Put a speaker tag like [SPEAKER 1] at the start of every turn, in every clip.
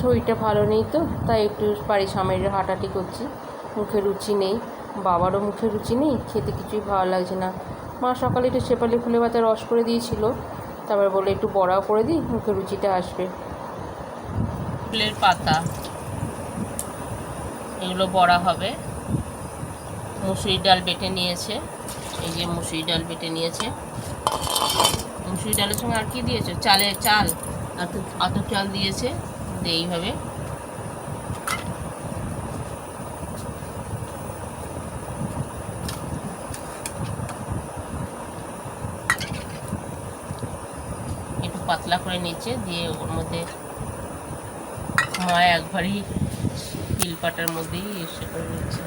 [SPEAKER 1] শরীরটা ভালো নেই তো, তাই একটু বাড়ির সামনে হাঁটাহাঁটি করছি। মুখে রুচি নেই, বাবারও মুখে রুচি নেই, খেতে কিছুই ভালো লাগছে না। মা সকালে একটু শেপালি ফুলে পাতা রস করে দিয়েছিল, তারপর বলে একটু বড়াও করে দিই, মুখে রুচিটা আসবে। ফুলের পাতা, এগুলো বড়া হবে। মুসুরি ডাল বেটে নিয়েছে, এই যে মুসুরি ডাল বেটে নিয়েছে। মুসুরি ডালের সঙ্গে আর কি দিয়েছ? চালের চাল আতপ চাল দিয়েছে। দিয়ে এইভাবে। একটু পাতলা করে নিচে দিয়ে ওর মধ্যে মা একবারই তিলপাটার মধ্যেই এসে করে নিচ্ছে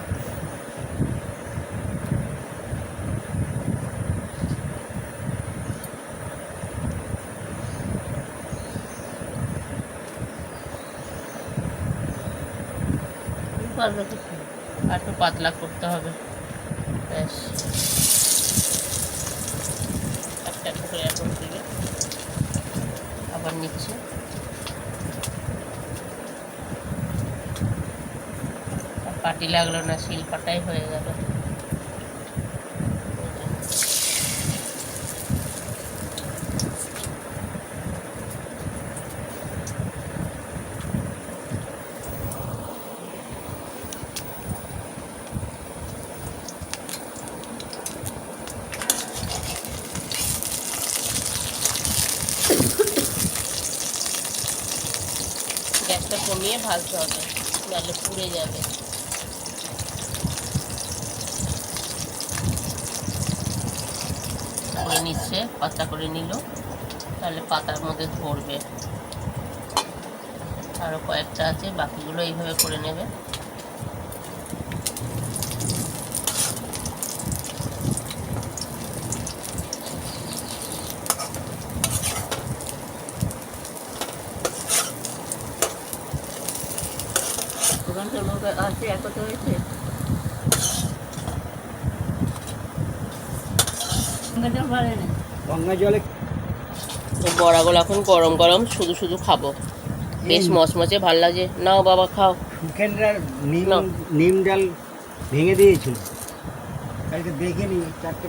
[SPEAKER 1] পারবে আর একটু পাতলা করতে হবে। ব্যাস। একটা একটা করে এখন দিবে আবার নিচ্ছে। পাটি লাগল না, শিল পাটাই হয়ে গেল। গ্যাসটা কমিয়ে ভাজতে হবে, নাহলে পুড়ে যাবে। করে নিচ্ছে পাতা করে নিল, তাহলে পাতার মধ্যে ধরবে। আরও কয়েকটা আছে, বাকিগুলো এইভাবে করে নেবে। আছে একত হয়েছে।
[SPEAKER 2] গঙ্গা জলে
[SPEAKER 1] বড়াগুলো এখন গরম গরম শুধু শুধু খাব। বেশ মচমচে ভালো লাগছে নাও বাবা খাও।
[SPEAKER 2] নিম নিম ডাল ভেঙে দিয়েছিল। কালকে দেখে নি চারটে